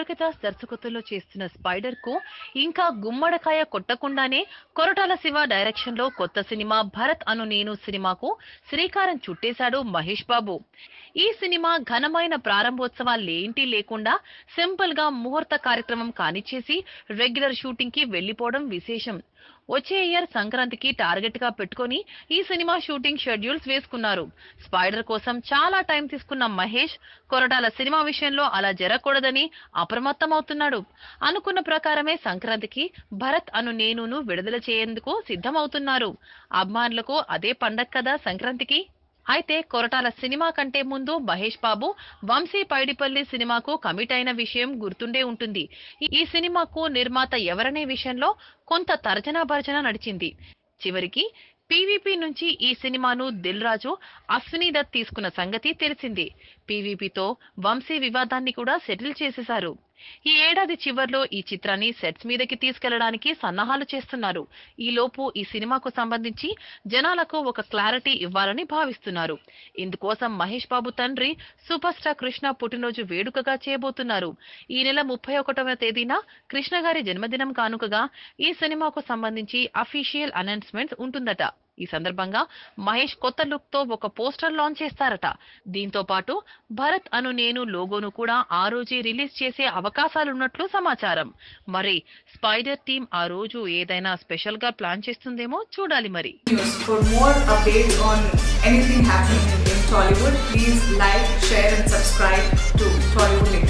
మురుగదాస్ దర్శకత్వంలో చేస్తున్న స్పైడర్కు ఇంకా గుమ్మడకాయ కొట్టకుండానే కొరటాల శివ డైరెక్షన్లో కొత్త సినిమా భరత్ అను నేను సినిమాకు శ్రీకారం చుట్టేశాడు మహేష్ బాబు. ఈ సినిమా ఘనమైన ప్రారంభోత్సవాలేంటి లేకుండా సింపుల్గా ముహూర్త కార్యక్రమం కానిచ్చేసి రెగ్యులర్ షూటింగ్కి వెళ్ళిపోవడం విశేషం. వచ్చే ఇయర్ సంక్రాంతికి టార్గెట్గా పెట్టుకొని ఈ సినిమా షూటింగ్ షెడ్యూల్స్ వేసుకున్నారు. స్పైడర్ కోసం చాలా టైం తీసుకున్న మహేష్ కొరటాల సినిమా విషయంలో అలా జరగకూడదని అప్రమత్తం అవుతున్నాడు అనుకున్న ప్రకారమే సంక్రాంతికి భరత్ అను నేనును విడుదల చేయేందుకు సిద్ధమవుతున్నారు. అభిమానులకు అదే పండగ కదా సంక్రాంతికి. అయితే కొరటాల సినిమా కంటే ముందు మహేష్ బాబు వంశీ పైడిపల్లి సినిమాకు కమిట్ అయిన విషయం గుర్తుండే ఉంటుంది. ఈ- సినిమాకు నిర్మాత ఎవరనే విషయంలో కొంత తర్జనా భర్జన నడిచింది. చివరికి పీవీపీ నుంచి ఈ సినిమాను దిల్ రాజు అశ్విని దత్ తీసుకున్న సంగతి తెలిసింది. పీవీపీతో వంశీ వివాదాన్ని కూడా సెటిల్ చేసేశారు. ఈ ఏడాది చివర్లో ఈ చిత్రాన్ని సెట్స్ మీదకి తీసుకెళ్ళడానికి సన్నాహాలు చేస్తున్నారు. ఈ లోపు ఈ సినిమాకు సంబంధించి జనాలకు ఒక క్లారిటీ ఇవ్వాలని భావిస్తున్నారు. ఇందుకోసం మహేష్ బాబు తండ్రి సూపర్ స్టార్ కృష్ణ పుట్టినరోజు వేడుకగా చేయబోతున్నారు. ఈ నెల ముప్పై ఒకటవ తేదీన కృష్ణ గారి జన్మదినం కానుకగా ఈ సినిమాకు సంబంధించి అఫీషియల్ అనౌన్స్మెంట్ ఉంటుందట. ఈ సందర్భంగా మహేష్ కొత్త లుక్తో ఒక పోస్టర్ లాంచ్ చేస్తారట. దీంతో పాటు భరత్ అను నేను లోగోను కూడా ఆ రోజే రిలీజ్ చేసే అవకాశాలున్నట్లు సమాచారం. మరి స్పైడర్ టీం ఆ రోజు ఏదైనా స్పెషల్గా ప్లాన్ చేస్తుందేమో చూడాలి మరి. News. For more updates Tollywood, please like, share, and subscribe to Tollywood